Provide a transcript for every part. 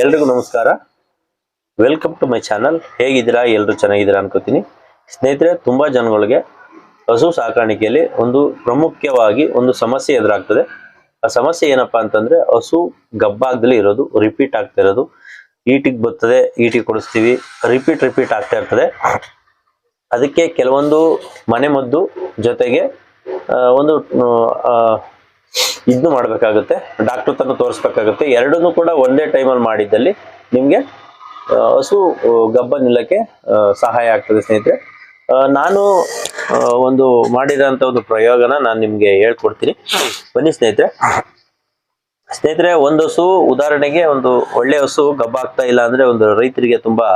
ಎಲ್ರಿಗೂ ನಮಸ್ಕಾರ. Welcome to my channel ಹೇಗಿದ್ದೀರಾ? ಎಲ್ಲರೂ ಚೆನ್ನಾಗಿದ್ದೀರಾ ಅನ್ಕೋತೀನಿ. ಸ್ನೇಹಿತರೆ, ತುಂಬ ಜನಗಳಿಗೆ ಹಸು ಸಾಕಾಣಿಕೆಯಲ್ಲಿ ಒಂದು ಪ್ರಮುಖವಾಗಿ ಒಂದು ಸಮಸ್ಯೆ ಎದುರಾಗ್ತದೆ. ಆ ಸಮಸ್ಯೆ ಏನಪ್ಪಾ ಅಂತಂದ್ರೆ, ಹಸು ಗಬ್ಬಾಗ್ದಲ್ಲಿ ಇರೋದು ರಿಪೀಟ್ ಆಗ್ತಾ ಇರೋದು. ಈಟಿಗೆ ಬರ್ತದೆ, ಈಟಿಗೆ ಕೊಡಿಸ್ತೀವಿ ರಿಪೀಟ್ ರಿಪೀಟ್ ಆಗ್ತಾ ಇರ್ತದೆ. ಅದಕ್ಕೆ ಕೆಲವೊಂದು ಮನೆ ಮದ್ದು ಜೊತೆಗೆ ಒಂದು ಇದನ್ನು ಮಾಡಬೇಕಾಗುತ್ತೆ ಡಾಕ್ಟರ್ ತನ್ನ ತೋರಿಸ್ಬೇಕಾಗುತ್ತೆ. ಎರಡನ್ನೂ ಕೂಡ ಒಂದೇ ಟೈಮಲ್ಲಿ ಮಾಡಿದ್ದಲ್ಲಿ ನಿಮಗೆ ಹಸು ಗಬ್ಬ ನಿಲ್ಲಕ್ಕೆ ಸಹಾಯ ಆಗ್ತದೆ ಸ್ನೇಹಿತರೆ. ನಾನು ಒಂದು ಮಾಡಿರೋಂಥ ಒಂದು ಪ್ರಯೋಗನ ನಾನು ನಿಮಗೆ ಹೇಳ್ಕೊಡ್ತೀನಿ. ಬನ್ನಿ ಸ್ನೇಹಿತರೆ. ಸ್ನೇಹಿತರೆ, ಒಂದು ಹಸು, ಉದಾಹರಣೆಗೆ ಒಂದು ಒಳ್ಳೆ ಹಸು, ಗಬ್ಬ ಆಗ್ತಾ ಇಲ್ಲ ಅಂದ್ರೆ ಒಂದು ರೈತರಿಗೆ ತುಂಬಾ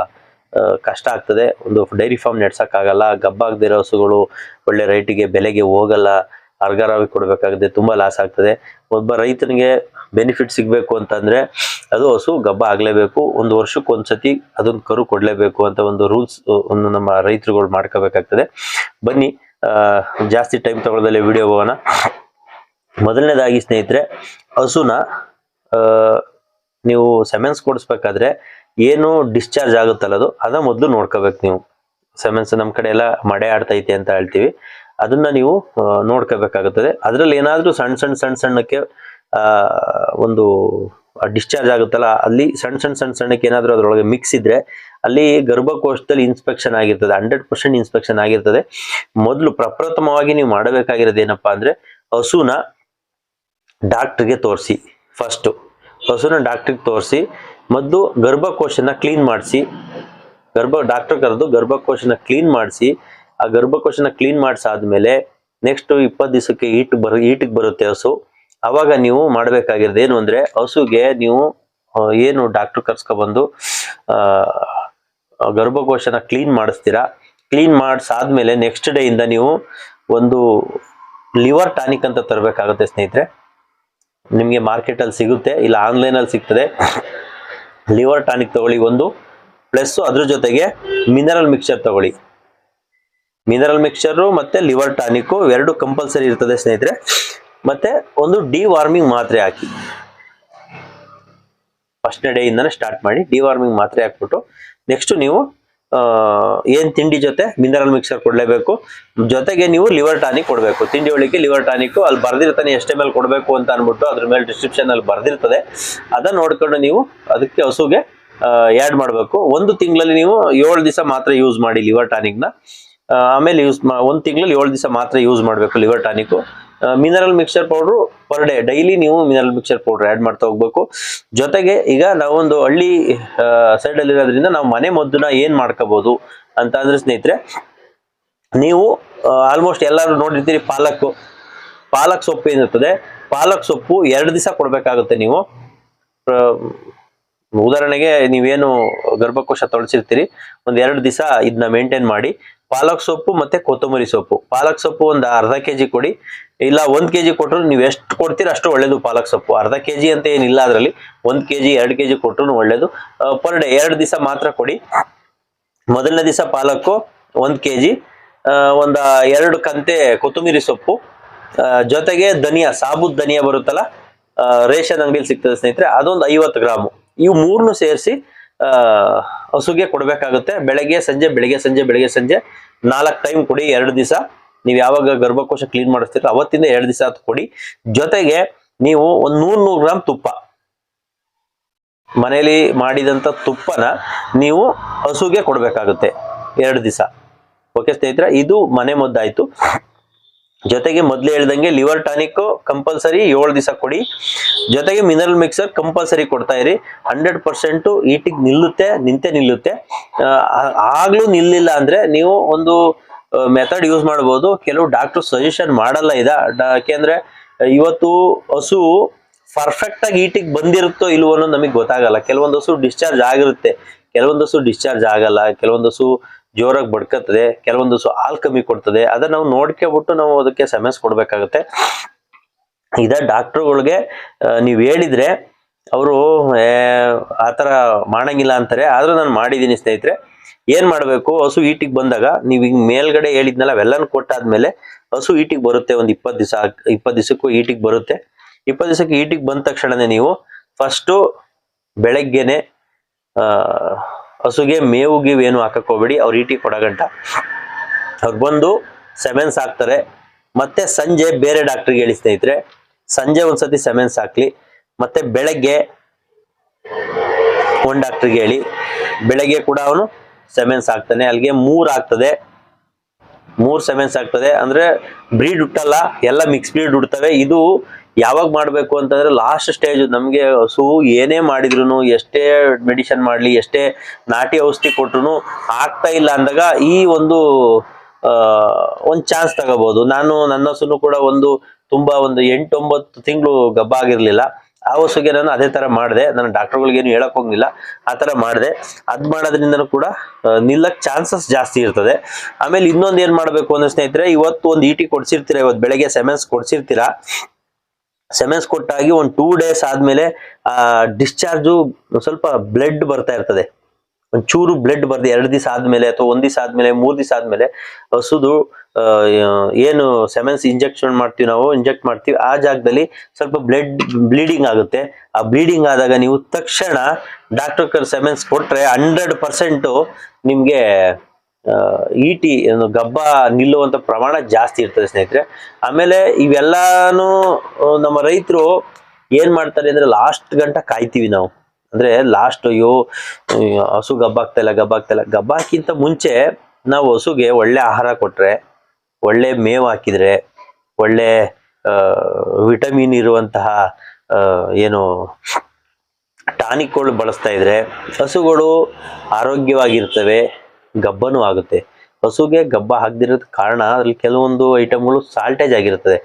ಕಷ್ಟ ಆಗ್ತದೆ. ಒಂದು ಡೈರಿ ಫಾರ್ಮ್ ನೆಡ್ಸಕ್ಕಾಗಲ್ಲ. ಗಬ್ಬ ಆಗದಿರೋ ಹಸುಗಳು ಒಳ್ಳೆ ರೈಟಿಗೆ ಬೆಲೆಗೆ ಹೋಗಲ್ಲ. ಅರ್ಗಾರಾಗಿ ಕೊಡ್ಬೇಕಾಗುತ್ತೆ, ತುಂಬಾ ಲಾಸ್ ಆಗ್ತದೆ. ಒಬ್ಬ ರೈತನಿಗೆ ಬೆನಿಫಿಟ್ ಸಿಗ್ಬೇಕು ಅಂತಂದ್ರೆ ಅದು ಹಸು ಗಬ್ಬ ಆಗ್ಲೇಬೇಕು. ಒಂದು ವರ್ಷಕ್ಕೆ ಒಂದ್ಸತಿ ಅದನ್ನ ಕರು ಕೊಡ್ಲೇಬೇಕು ಅಂತ ಒಂದು ರೂಲ್ಸ್ ಒಂದು ನಮ್ಮ ರೈತರುಗಳು ಮಾಡ್ಕೋಬೇಕಾಗ್ತದೆ. ಬನ್ನಿ ಜಾಸ್ತಿ ಟೈಮ್ ತಗೊಳ್ಳೋದಲ್ಲೇ ವಿಡಿಯೋ ಹೋಗೋಣ. ಮೊದಲನೇದಾಗಿ ಸ್ನೇಹಿತರೆ, ಹಸುನ ನೀವು ಸೆಮೆನ್ಸ್ ಕೊಡಿಸ್ಬೇಕಾದ್ರೆ ಏನು ಡಿಸ್ಚಾರ್ಜ್ ಆಗುತ್ತಲ್ಲ ಅದು, ಅದ ಮೊದಲು ನೋಡ್ಕೋಬೇಕು ನೀವು. ಸೆಮೆನ್ಸ್ ನಮ್ಮ ಕಡೆ ಎಲ್ಲ ಮಡೆ ಆಡ್ತೈತೆ ಅಂತ ಹೇಳ್ತೀವಿ. ಅದನ್ನ ನೀವು ನೋಡ್ಕೋಬೇಕಾಗುತ್ತದೆ. ಅದರಲ್ಲಿ ಏನಾದರೂ ಸಣ್ಣ ಸಣ್ಣ ಸಣ್ಣ ಸಣ್ಣಕ್ಕೆ ಒಂದು ಡಿಸ್ಚಾರ್ಜ್ ಆಗುತ್ತಲ್ಲ, ಅಲ್ಲಿ ಸಣ್ಣ ಸಣ್ಣ ಸಣ್ಣ ಸಣ್ಣಕ್ಕೆ ಏನಾದರೂ ಅದರೊಳಗೆ ಮಿಕ್ಸ್ ಇದ್ರೆ, ಅಲ್ಲಿ ಗರ್ಭಕೋಶದಲ್ಲಿ ಇನ್ಸ್ಪೆಕ್ಷನ್ ಆಗಿರ್ತದೆ ಹಂಡ್ರೆಡ್ ಪರ್ಸೆಂಟ್ ಇನ್ಸ್ಪೆಕ್ಷನ್ ಆಗಿರ್ತದೆ. ಮೊದಲು ಪ್ರಪ್ರಥಮವಾಗಿ ನೀವು ಮಾಡಬೇಕಾಗಿರೋದು ಏನಪ್ಪಾ ಅಂದ್ರೆ, ಹಸುನ ಡಾಕ್ಟ್ರಿಗೆ ತೋರಿಸಿ ಫಸ್ಟು ಹಸುನ ಡಾಕ್ಟ್ರಿಗೆ ತೋರಿಸಿ, ಮೊದಲು ಗರ್ಭಕೋಶನ ಕ್ಲೀನ್ ಮಾಡಿಸಿ, ಗರ್ಭ ಡಾಕ್ಟರ್ ಕರೆದು ಗರ್ಭಕೋಶನ ಕ್ಲೀನ್ ಮಾಡಿಸಿ ಆ ಗರ್ಭಕೋಶನ ಕ್ಲೀನ್ ಮಾಡಿಸಾದ್ಮೇಲೆ ನೆಕ್ಸ್ಟ್ ಇಪ್ಪತ್ತು ದಿವಸಕ್ಕೆ ಈಟ್ ಬರ ಈಟಿಗೆ ಬರುತ್ತೆ ಹಸು. ಅವಾಗ ನೀವು ಮಾಡಬೇಕಾಗಿರೋದು ಏನು ಅಂದರೆ ಹಸುಗೆ ನೀವು ಏನು ಡಾಕ್ಟರ್ ಕರ್ಸ್ಕೊಬಂದು ಗರ್ಭಕೋಶನ ಕ್ಲೀನ್ ಮಾಡಿಸ್ತೀರಾ? ಕ್ಲೀನ್ ಮಾಡಿಸಾದ್ಮೇಲೆ ನೆಕ್ಸ್ಟ್ ಡೇ ಇಂದ ನೀವು ಒಂದು ಲಿವರ್ ಟಾನಿಕ್ ಅಂತ ತರಬೇಕಾಗುತ್ತೆ ಸ್ನೇಹಿತರೆ. ನಿಮಗೆ ಮಾರ್ಕೆಟಲ್ಲಿ ಸಿಗುತ್ತೆ, ಇಲ್ಲ ಆನ್ಲೈನಲ್ಲಿ ಸಿಗ್ತದೆ. ಲಿವರ್ ಟಾನಿಕ್ ತಗೊಳ್ಳಿ ಒಂದು ಪ್ಲಸ್ ಅದ್ರ ಜೊತೆಗೆ ಮಿನರಲ್ ಮಿಕ್ಸರ್ ತಗೊಳ್ಳಿ. ಮಿನರಲ್ ಮಿಕ್ಸ್ಚರು ಮತ್ತೆ ಲಿವರ್ ಟಾನಿಕ್ ಎರಡು ಕಂಪಲ್ಸರಿ ಇರ್ತದೆ ಸ್ನೇಹಿತರೆ. ಮತ್ತೆ ಒಂದು ಡಿ ವಾರ್ಮಿಂಗ್ ಮಾತ್ರೆ ಹಾಕಿ. ಫಸ್ಟ್ನೇ ಡೇ ಇಂದಾನೆ ಸ್ಟಾರ್ಟ್ ಮಾಡಿ ಡಿ ವಾರ್ಮಿಂಗ್ ಮಾತ್ರೆ ಹಾಕ್ಬಿಟ್ಟು ನೆಕ್ಸ್ಟ್ ನೀವು ಏನು ತಿಂಡಿ ಜೊತೆ ಮಿನರಲ್ ಮಿಕ್ಸರ್ ಕೊಡ್ಲೇಬೇಕು? ಜೊತೆಗೆ ನೀವು ಲಿವರ್ ಟಾನಿಕ್ ಕೊಡಬೇಕು. ತಿಂಡಿ ಒಳಗೆ ಲಿವರ್ ಟಾನಿಕ್ ಅಲ್ಲಿ ಬರ್ದಿರ್ತಾನೆ ಎಷ್ಟೇ ಮೇಲೆ ಕೊಡಬೇಕು ಅಂತ ಅನ್ಬಿಟ್ಟು ಅದ್ರ ಮೇಲೆ ಡಿಸ್ಕ್ರಿಪ್ಷನ್ ಅಲ್ಲಿ ಬರ್ದಿರ್ತದೆ. ಅದನ್ನ ನೋಡ್ಕೊಂಡು ನೀವು ಅದಕ್ಕೆ ಹಸುಗೆ ಆ್ಯಡ್ ಮಾಡಬೇಕು. ಒಂದು ತಿಂಗಳಲ್ಲಿ ನೀವು ಏಳು ದಿವಸ ಮಾತ್ರ ಯೂಸ್ ಮಾಡಿ ಲಿವರ್ ಟಾನಿಕ್ನ ಆಮೇಲೆ ಯೂಸ್ ಮಾ, ಒಂದು ತಿಂಗಳಲ್ಲಿ ಏಳು ದಿವಸ ಮಾತ್ರ ಯೂಸ್ ಮಾಡಬೇಕು liver tonic mineral mixer powder per day daily ನೀವು ಮಿನರಲ್ ಮಿಕ್ಸರ್ ಪೌಡರ್ ಆ್ಯಡ್ ಮಾಡ್ತಾ ಹೋಗ್ಬೇಕು. ಜೊತೆಗೆ ಈಗ ನಾವೊಂದು ಹಳ್ಳಿ ಸೈಡ್ ಅಲ್ಲಿ ಇರೋದ್ರಿಂದ ನಾವು ಮನೆ ಮದ್ದನ್ನ ಏನು ಮಾಡ್ಕೋಬೋದು ಅಂತ ಅಂದ್ರೆ ಸ್ನೇಹಿತರೆ, ನೀವು ಆಲ್ಮೋಸ್ಟ್ ಎಲ್ಲರೂ ನೋಡಿರ್ತೀರಿ ಪಾಲಕ್. ಪಾಲಕ್ ಸೊಪ್ಪು ಏನಿರ್ತದೆ? ಪಾಲಕ್ ಸೊಪ್ಪು ಎರಡು ದಿವಸ ಕೊಡಬೇಕಾಗುತ್ತೆ ನೀವು. ಉದಾಹರಣೆಗೆ ನೀವೇನು ಗರ್ಭಕೋಶ ತೊಳಸಿರ್ತೀರಿ, ಒಂದು ಎರಡು ದಿವಸ ಇದನ್ನ ಮೇಂಟೈನ್ ಮಾಡಿ. ಪಾಲಕ್ ಸೊಪ್ಪು ಮತ್ತೆ ಕೊತ್ತಂಬರಿ ಸೊಪ್ಪು. ಪಾಲಕ್ ಸೊಪ್ಪು ಒಂದು ಅರ್ಧ ಕೆಜಿ ಕೊಡಿ. ಇಲ್ಲ, ಒಂದ್ ಕೆಜಿ ಕೊಟ್ಟರು ನೀವು ಎಷ್ಟು ಕೊಡ್ತೀರ ಅಷ್ಟು ಒಳ್ಳೇದು ಪಾಲಕ್ ಸೊಪ್ಪು. ಅರ್ಧ ಕೆಜಿ ಅಂತ ಏನಿಲ್ಲ ಅದರಲ್ಲಿ, ಒಂದ್ ಕೆಜಿ, ಎರಡು ಕೆಜಿ ಕೊಟ್ಟರು ಒಳ್ಳೇದು. ಪರ್ ಡೇ ಎರಡು ದಿವಸ ಮಾತ್ರ ಕೊಡಿ. ಮೊದಲನೇ ದಿವಸ ಪಾಲಕ್ಕು ಒಂದ್ ಕೆಜಿ ಒಂದು ಎರಡು ಕಂತೆ ಕೊತ್ತಂಬರಿ ಸೊಪ್ಪು. ಜೊತೆಗೆ ಧನಿಯಾ ಸಾಬೂದ್ ಧನಿಯಾ ಬರುತ್ತಲ್ಲ ರೇಷನ್ ಅಂಗಡಿಯಲ್ಲಿ ಸಿಗ್ತದೆ ಸ್ನೇಹಿತರೆ, ಅದೊಂದು ಐವತ್ತು ಗ್ರಾಮು. ಇವು ಮೂರನ್ನು ಸೇರಿಸಿ ಹಸುಗೆ ಕೊಡಬೇಕಾಗುತ್ತೆ. ಬೆಳಗ್ಗೆ, ಸಂಜೆ ಬೆಳಗ್ಗೆ ಸಂಜೆ ಬೆಳಗ್ಗೆ, ಸಂಜೆ ನಾಲ್ಕು ಟೈಮ್ ಕೊಡಿ, ಎರಡು ದಿವಸ. ನೀವು ಯಾವಾಗ ಗರ್ಭಕೋಶ ಕ್ಲೀನ್ ಮಾಡಿಸ್ತೀರ ಅವತ್ತಿಂದ ಎರಡು ದಿವಸ ಅದು ಕೊಡಿ. ಜೊತೆಗೆ ನೀವು ಒಂದು ನೂರು ನೂರು ಗ್ರಾಮ್ ತುಪ್ಪ. ಮನೆಯಲ್ಲಿ ಮಾಡಿದಂಥ ತುಪ್ಪನ ನೀವು ಹಸುಗೆ ಕೊಡಬೇಕಾಗುತ್ತೆ. ಎರಡು ದಿವಸ. ಓಕೆ ಸ್ನೇಹಿತರೆ, ಇದು ಮನೆ ಮದ್ದಾಯ್ತು. ಜೊತೆಗೆ ಮೊದಲೇ ಹೇಳ್ದಂಗೆ ಲಿವರ್ ಟಾನಿಕ್ ಕಂಪಲ್ಸರಿ ಏಳು ದಿವಸ ಕೊಡಿ. ಜೊತೆಗೆ ಮಿನರಲ್ ಮಿಕ್ಸರ್ ಕಂಪಲ್ಸರಿ ಕೊಡ್ತಾ ಇರಿ. ಹಂಡ್ರೆಡ್ ಪರ್ಸೆಂಟು ಈಟಿಗೆ ನಿಲ್ಲುತ್ತೆ, ನಿಂತೆ ನಿಲ್ಲುತ್ತೆ. ಆಗ್ಲೂ ನಿಲ್ಲಿಲ್ಲ ಅಂದ್ರೆ ನೀವು ಒಂದು ಮೆಥಡ್ ಯೂಸ್ ಮಾಡ್ಬೋದು. ಕೆಲವು ಡಾಕ್ಟರ್ ಸಜೆಷನ್ ಮಾಡಲ್ಲ ಇದ. ಯಾಕೆಂದ್ರೆ ಇವತ್ತು ಹಸು ಪರ್ಫೆಕ್ಟ್ ಆಗಿ ಈಟಿಗೆ ಬಂದಿರುತ್ತೋ ಇಲ್ವೋ ಅನ್ನೋದು ನಮಗೆ ಗೊತ್ತಾಗಲ್ಲ. ಕೆಲವೊಂದು ಹಸು ಡಿಸ್ಚಾರ್ಜ್ ಆಗಿರುತ್ತೆ. ಕೆಲವೊಂದು ಹಸು ಡಿಸ್ಚಾರ್ಜ್ ಆಗಲ್ಲ. ಕೆಲವೊಂದು ಹಸು ಜೋರಾಗಿ ಬಡ್ಕತ್ತದೆ, ಕೆಲವೊಂದು ಹಾಲು ಕಮ್ಮಿ ಕೊಡ್ತದೆ, ಅದನ್ನ ನಾವು ನೋಡ್ಕೊಬಿಟ್ಟು ನಾವು ಅದಕ್ಕೆ ಸಮಸ್ಯೆ ಕೊಡ್ಬೇಕಾಗತ್ತೆ. ಇದ ಡಾಕ್ಟ್ರುಗಳಿಗೆ ನೀವು ಹೇಳಿದ್ರೆ, ಅವರು ಆ ಥರ ಮಾಡಂಗಿಲ್ಲ ಅಂತಾರೆ. ಆದರೂ ನಾನು ಮಾಡಿದ್ದೀನಿ ಸ್ನೇಹಿತರೆ. ಏನ್ ಮಾಡಬೇಕು? ಹಸು ಈಟಿಗೆ ಬಂದಾಗ, ನೀವು ಹಿಂಗ್ ಮೇಲ್ಗಡೆ ಹೇಳಿದ್ನಲ್ಲ, ಅವೆಲ್ಲನೂ ಕೊಟ್ಟಾದ್ಮೇಲೆ ಹಸು ಈಟಿಗೆ ಬರುತ್ತೆ ಒಂದು ಇಪ್ಪತ್ತು ದಿವಸ ಇಪ್ಪತ್ತು ದಿವಸಕ್ಕೂ ಈಟಿಗೆ ಬರುತ್ತೆ. ಇಪ್ಪತ್ತು ದಿವಸಕ್ಕೆ ಈಟಿಗೆ ಬಂದ ತಕ್ಷಣನೇ ನೀವು ಫಸ್ಟು ಬೆಳಗ್ಗೆನೆ ಹಸುಗೆ ಮೇವು ಗೀವು ಏನು ಹಾಕಕ್ಕೆ ಹೋಗ್ಬೇಡಿ, ಅವ್ರು ಈಟಿ ಕೊಡಗಂಟ ಅವ್ರು ಬಂದು ಸೆಮೆನ್ಸ್ ಹಾಕ್ತಾರೆ. ಮತ್ತೆ ಸಂಜೆ ಬೇರೆ ಡಾಕ್ಟ್ರಿಗೆ ಹೇಳಿ ಸ್ನೇಹಿತರೆ, ಸಂಜೆ ಒಂದ್ಸತಿ ಸೆಮೆನ್ಸ್ ಹಾಕ್ಲಿ. ಮತ್ತೆ ಬೆಳಗ್ಗೆ ಒಂದ್ ಡಾಕ್ಟ್ರಿಗೆ ಹೇಳಿ, ಬೆಳಗ್ಗೆ ಕೂಡ ಅವನು ಸೆಮೆನ್ಸ್ ಹಾಕ್ತಾನೆ. ಅಲ್ಲಿಗೆ ಮೂರ್ ಆಗ್ತದೆ. ಮೂರ್ ಸೆಮೆನ್ಸ್ ಆಗ್ತದೆ. ಅಂದ್ರೆ ಬ್ರೀಡ್ ಹುಟ್ಟಲ್ಲ, ಎಲ್ಲ ಮಿಕ್ಸ್ ಬ್ರೀಡ್ ಹುಡ್ತವೆ ಇದು ಯಾವಾಗ ಮಾಡ್ಬೇಕು ಅಂತಂದ್ರೆ ಲಾಸ್ಟ್ ಸ್ಟೇಜ್ ನಮ್ಗೆ ಹಸು ಏನೇ ಮಾಡಿದ್ರು ಎಷ್ಟೇ ಮೆಡಿಸಿನ್ ಮಾಡ್ಲಿ, ಎಷ್ಟೇ ನಾಟಿ ಔಷಧಿ ಕೊಟ್ರು ಆಗ್ತಾ ಇಲ್ಲ ಅಂದಾಗ ಈ ಒಂದು ಒಂದು ಚಾನ್ಸ್ ತಗೋಬಹುದು ನಾನು ನನ್ನ ಹಸುನು ಕೂಡ ಒಂದು ತುಂಬಾ ಒಂದು ಎಂಟೊಂಬತ್ತು ತಿಂಗಳು ಗಬ್ಬ ಆಗಿರ್ಲಿಲ್ಲ. ಆ ಹಸುಗೆ ನಾನು ಅದೇ ತರ ಮಾಡಿದೆ. ನಾನು ಡಾಕ್ಟರ್ಗಳಿಗೇನು ಹೇಳಕ್ ಹೋಗಿಲ್ಲ ಆ ತರ ಮಾಡಿದೆ. ಅದ್ ಮಾಡೋದ್ರಿಂದನೂ ಕೂಡ ನಿಲ್ಲಕ್ ಚಾನ್ಸಸ್ ಜಾಸ್ತಿ ಇರ್ತದೆ. ಆಮೇಲೆ ಇನ್ನೊಂದ್ ಏನ್ ಮಾಡ್ಬೇಕು ಅಂದ್ರೆ ಸ್ನೇಹಿತರೆ, ಇವತ್ತು ಒಂದು ಈಟಿ ಕೊಡ್ಸಿರ್ತೀರಾ? ಇವತ್ತು ಬೆಳಗ್ಗೆ ಸೆಮೆನ್ಸ್ ಕೊಡ್ಸಿರ್ತೀರಾ? ಸೆಮೆನ್ಸ್ ಕೊಟ್ಟಾಗಿ ಒಂದು ಟೂ ಡೇಸ್ ಆದ್ಮೇಲೆ, ಆ ಡಿಸ್ಚಾರ್ಜು ಸ್ವಲ್ಪ ಬ್ಲಡ್ ಬರ್ತಾ ಇರ್ತದೆ. ಒಂಚೂರು ಬ್ಲಡ್ ಬರ್ದು, ಎರಡು ದಿವಸ ಆದ್ಮೇಲೆ ಅಥವಾ ಒಂದ್ ದಿವಸ ಆದ್ಮೇಲೆ, ಮೂರ್ ದಿವಸ ಆದ್ಮೇಲೆ ಹಸುದು ಏನು ಸೆಮೆನ್ಸ್ ಇಂಜೆಕ್ಷನ್ ಮಾಡ್ತೀವಿ ನಾವು ಇಂಜೆಕ್ಟ್ ಮಾಡ್ತೀವಿ, ಆ ಜಾಗದಲ್ಲಿ ಸ್ವಲ್ಪ ಬ್ಲಡ್ ಬ್ಲೀಡಿಂಗ್ ಆಗುತ್ತೆ. ಆ ಬ್ಲೀಡಿಂಗ್ ಆದಾಗ ನೀವು ತಕ್ಷಣ ಡಾಕ್ಟರ್ ಸೆಮೆನ್ಸ್ ಕೊಟ್ರೆ ಹಂಡ್ರೆಡ್ ಪರ್ಸೆಂಟು ನಿಮ್ಗೆ ಈಟಿ ಗಬ್ಬ ನಿಲ್ಲುವಂತ ಪ್ರಮಾಣ ಜಾಸ್ತಿ ಇರ್ತದೆ ಸ್ನೇಹಿತರೆ. ಆಮೇಲೆ ಇವೆಲ್ಲಾನು ನಮ್ಮ ರೈತರು ಏನ್ ಮಾಡ್ತಾರೆ ಅಂದ್ರೆ ಲಾಸ್ಟ್ ಗಂಟ ಕಾಯ್ತೀವಿ ನಾವು. ಅಂದ್ರೆ ಲಾಸ್ಟ್ ಅಯ್ಯೋ ಹಸು ಗಬ್ಬ ಆಗ್ತಾ ಇಲ್ಲ, ಗಬ್ಬ ಆಗ್ತಾ ಇಲ್ಲ. ಗಬ್ಬ ಹಾಕಿಂತ ಮುಂಚೆ ನಾವು ಹಸುಗೆ ಒಳ್ಳೆ ಆಹಾರ ಕೊಟ್ರೆ, ಒಳ್ಳೆ ಮೇವು ಹಾಕಿದ್ರೆ, ಒಳ್ಳೆ ವಿಟಮಿನ್ ಇರುವಂತಹ ಏನು ಟಾನಿಕ್ಗಳು ಬಳಸ್ತಾ ಇದ್ರೆ ಹಸುಗಳು ಆರೋಗ್ಯವಾಗಿರ್ತವೆ. ಗಬ್ಬನೂ ಆಗುತ್ತೆ. ಹಸುಗೆ ಗಬ್ಬ ಆಗದಿರೋದ್ ಕಾರಣ ಅದ್ರಲ್ಲಿ ಕೆಲವೊಂದು ಐಟಮ್ಗಳು ಸಾಲ್ಟೇಜ್ ಆಗಿರುತ್ತದೆ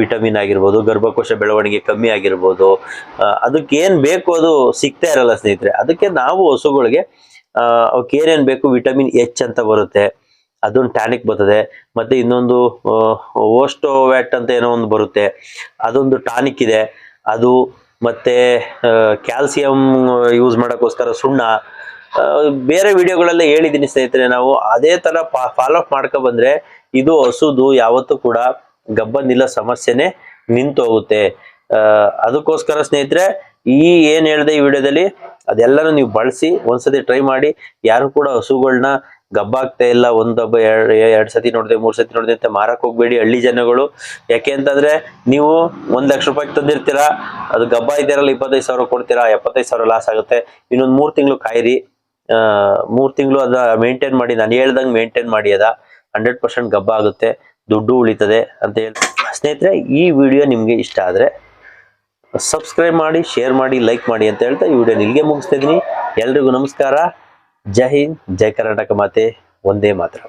ವಿಟಮಿನ್ ಆಗಿರ್ಬೋದು, ಗರ್ಭಕೋಶ ಬೆಳವಣಿಗೆ ಕಮ್ಮಿ ಆಗಿರ್ಬೋದು. ಅದಕ್ಕೆ ಏನು ಬೇಕು ಅದು ಸಿಗ್ತಾ ಇರಲ್ಲ ಸ್ನೇಹಿತರೆ. ಅದಕ್ಕೆ ನಾವು ಹಸುಗಳಿಗೆ ಅವಕ್ಕೆ ಏನೇನ್ ಬೇಕು? ವಿಟಮಿನ್ ಎಚ್ ಅಂತ ಬರುತ್ತೆ. ಅದೊಂದು ಟ್ಯಾನಿಕ್ ಬರ್ತದೆ. ಮತ್ತೆ ಇನ್ನೊಂದು ಓಸ್ಟೋವ್ಯಾಟ್ ಅಂತ ಏನೋ ಒಂದು ಬರುತ್ತೆ. ಅದೊಂದು ಟಾನಿಕ್ ಇದೆ. ಅದು ಮತ್ತೆ ಕ್ಯಾಲ್ಸಿಯಂ ಯೂಸ್ ಮಾಡೋಕ್ಕೋಸ್ಕರ ಸುಣ್ಣ ಬೇರೆ ವಿಡಿಯೋಗಳೆಲ್ಲ ಹೇಳಿದ್ದೀನಿ ಸ್ನೇಹಿತರೆ ನಾವು ಅದೇ ತರ ಫಾಲೋ ಅಪ್ ಮಾಡ್ಕೊ ಬಂದ್ರೆ ಇದು ಹಸುದು ಯಾವತ್ತೂ ಕೂಡ ಗಬ್ಬನಿಲ್ಲ ಸಮಸ್ಯೆನೇ ಸಮಸ್ಯೆನೆ ನಿಂತು ಹೋಗುತ್ತೆ ಆ, ಅದಕ್ಕೋಸ್ಕರ ಸ್ನೇಹಿತರೆ ಈ ಏನ್ ಹೇಳಿದೆ ಈ ವಿಡಿಯೋದಲ್ಲಿ ಅದೆಲ್ಲನೂ ನೀವು ಬಳಸಿ ಒಂದ್ಸತಿ ಟ್ರೈ ಮಾಡಿ. ಯಾರು ಕೂಡ ಹಸುಗಳನ್ನ ಗಬ್ಬಾಗ್ತಾ ಇಲ್ಲ ಒಂದೊಬ್ಬ ಎರಡು ಎರಡ್ ಸತಿ ನೋಡಿದೆ ಮೂರ್ ಸತಿ ನೋಡಿದೆ ಅಂತ ಮಾರಕ್ ಹೋಗ್ಬೇಡಿ ಹಳ್ಳಿ ಜನಗಳು. ಯಾಕೆ ಅಂತಂದ್ರೆ ನೀವು ಒಂದ್ ಲಕ್ಷ ರೂಪಾಯಿ ತಂದಿರ್ತೀರಾ ಅದು ಗಬ್ಬ ಇದ್ದೀರಲ್ಲ ಇಪ್ಪತ್ತೈದು ಸಾವಿರ ಕೊಡ್ತೀರಾ ಎಪ್ಪತ್ತೈದು ಸಾವಿರ ಲಾಸ್ ಆಗುತ್ತೆ. ಇನ್ನೊಂದ್ ಮೂರ್ ತಿಂಗಳು ಕಾಯಿರಿ. ಮೂರ್ ತಿಂಗಳು ಅದ ಮೇಂಟೈನ್ ಮಾಡಿ, ನಾನು ಹೇಳ್ದಂಗೆ ಮೇಂಟೈನ್ ಮಾಡಿ ಅದ. ಹಂಡ್ರೆಡ್ ಪರ್ಸೆಂಟ್ ಗಬ್ಬ ಆಗುತ್ತೆ, ದುಡ್ಡು ಉಳಿತದೆ ಅಂತ ಹೇಳಿ ಸ್ನೇಹಿತರೆ, ಈ ವಿಡಿಯೋ ನಿಮ್ಗೆ ಇಷ್ಟ ಆದ್ರೆ ಸಬ್ಸ್ಕ್ರೈಬ್ ಮಾಡಿ ಶೇರ್ ಮಾಡಿ ಲೈಕ್ ಮಾಡಿ ಅಂತ ಹೇಳ್ತಾ ಈ ವಿಡಿಯೋ ಇಲ್ಲಿಗೆ ಮುಗಿಸ್ತಾ ಇದ್ದೀನಿ. ಎಲ್ರಿಗೂ ನಮಸ್ಕಾರ. ಜೈ ಹಿಂದ್, ಜೈ ಕರ್ನಾಟಕ ಮಾತೆ, ಒಂದೇ ಮಾತ್ರ